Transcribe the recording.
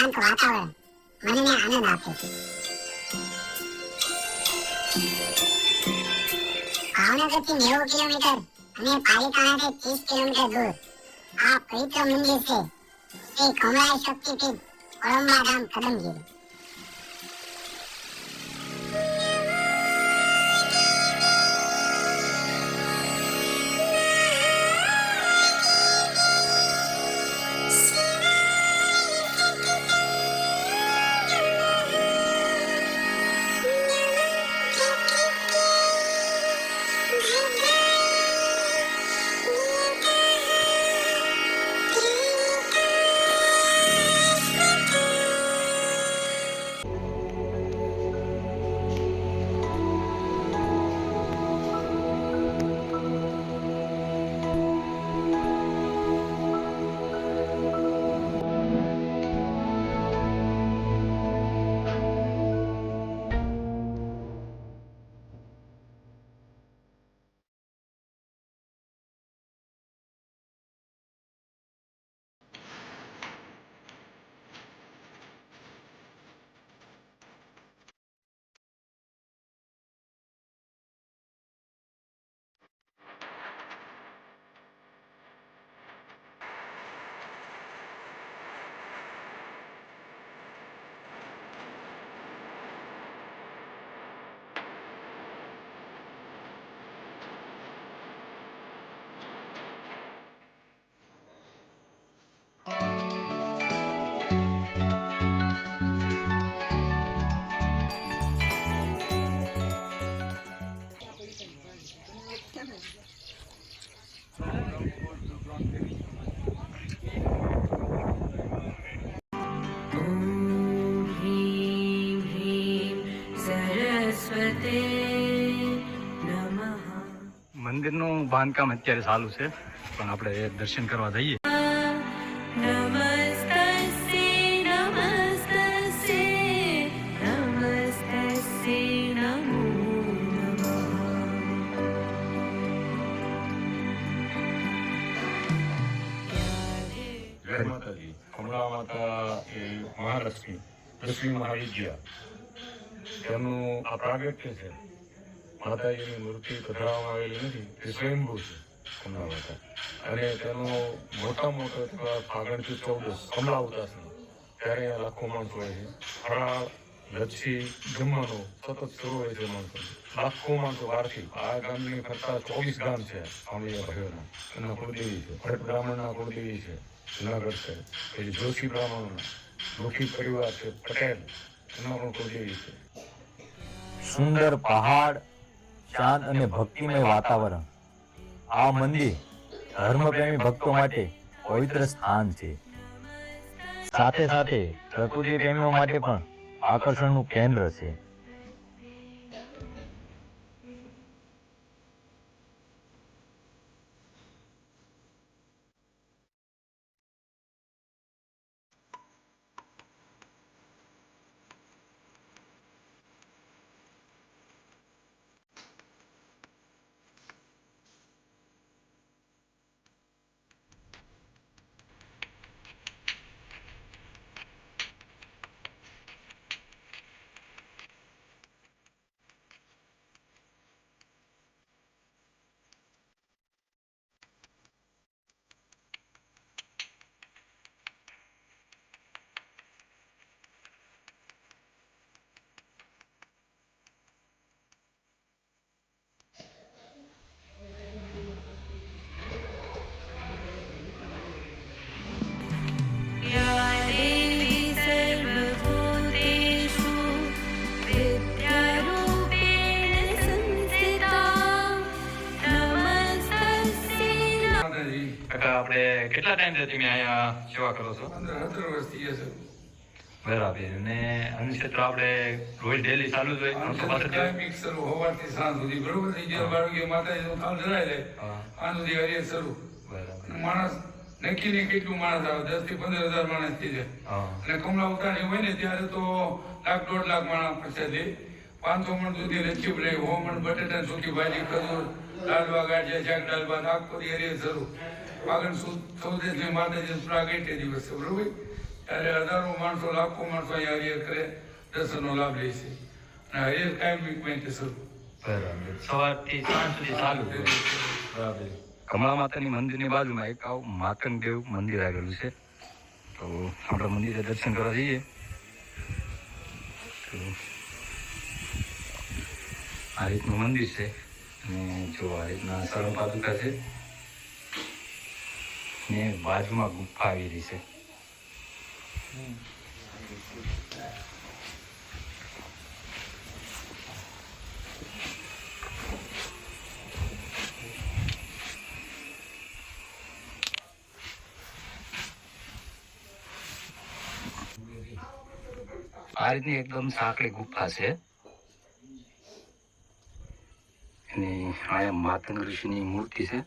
શાંત વાતાવરણ મનને આનંદ આપે છે ભાવનગરથી નેવું કિલોમીટર અને પાલિતાણાથી ત્રીસ કિલોમીટર દૂર આ પવિત્ર મંદિર છે શ્રી કમળાય શક્તિપીઠ કોળંબા ધામ કદમગીરી Bye. મંદિરનું બાંધકામ અત્યારે ચાલુ છે પણ આપણે દર્શન કરવા જઈએ. માતાજી. કમલા માતા એ મહાલક્ષ્મી લક્ષ્મી મહાવિદ્યા. તેમનું આ પ્રાગટ્ય છે. માતાજીની મૂર્તિ પધરાવવામાં આવેલી નથી તે સ્વયંભૂ છે માતા અને તેનો મોટા મોટો તહેવાર ફાગણથી ચૌદસ કમળા ઉદાસની ત્યારે અહીંયા લાખો માણસો હોય છે. ફરાળ લચ્છી જમવાનો સતત શરૂ હોય છે માણસો. લાખો માણસો બહારથી. આ ગામની ફરતા ચોવીસ ગામ છે સાંભળીયા ભાઈઓના. એમના કુળદેવી છે. ભરત બ્રાહ્મણના કુળદેવી છે. જુનાગઢ છે. પછી જોશી બ્રાહ્મણના. મુખી પરિવાર છે, પટેલ. એમના પણ કુળદેવી છે. સુંદર પહાડ શાંત અને ભક્તિમય વાતાવરણ. આ મંદિર ધર્મપ્રેમી ભક્તો માટે પવિત્ર સ્થાન છે. સાથે સાથે પ્રકૃતિ પ્રેમીઓ માટે પણ આકર્ષણનું કેન્દ્ર છે. કેટલા ટાઈમ તમે અહીંયા સેવા કરો છો? બરાબર. ને અનુક્ષેત્ર આપણે રોજ ડેલી ચાલુ જ હોય દિવસ? શરૂ હોવાથી સાંજ સુધી બરોબર થઈ ગયો બાળકી માતાજી કામ ધરાય લે. સાંજ સુધી હરિયે શરૂ. બરાબર. માણસ નક્કી ને કેટલું માણસ આવે દસથી પંદર હજાર માણસ થઈ જાય. અને કમલા ઉતારી હોય ને ત્યારે તો લાખ દોઢ લાખ માણસ પ્રસાદી પાંચસો મણ સુધી લચ્છી બનાવી હો મણ બટેટા સૂકી ભાજી, ખજૂર ડાલવા ગાંઠિયા શાક ડાલવા નાગપુરી હરે શરૂ પાગણ સુદ ચૌદશ ને માતાજી પ્રાગટ્ય દિવસ છે બરોબર? ત્યારે હજારો માણસો, લાખો માણસો અહીંયા હરિયર કરે, દર્શનનો લાભ લે છે. અને હરિહર કાયમી માટે શરૂ બરાબર. સવારથી સાંજ સુધી ચાલુ બરાબર. કમળા માતાની મંદિરની બાજુમાં એક આવું માતંગ દેવ મંદિર આવેલું છે. તો આપણે મંદિરે દર્શન કરવા જઈએ. આ રીતનું મંદિર છે. અને જો આ રીતના સરમ પાદુકા છે, ને બાજુમાં ગુફા આવેલી છે. આ રીતની એકદમ સાંકડી ગુફા છે. અને અહીંયા માતંગ ઋષિની મૂર્તિ છે.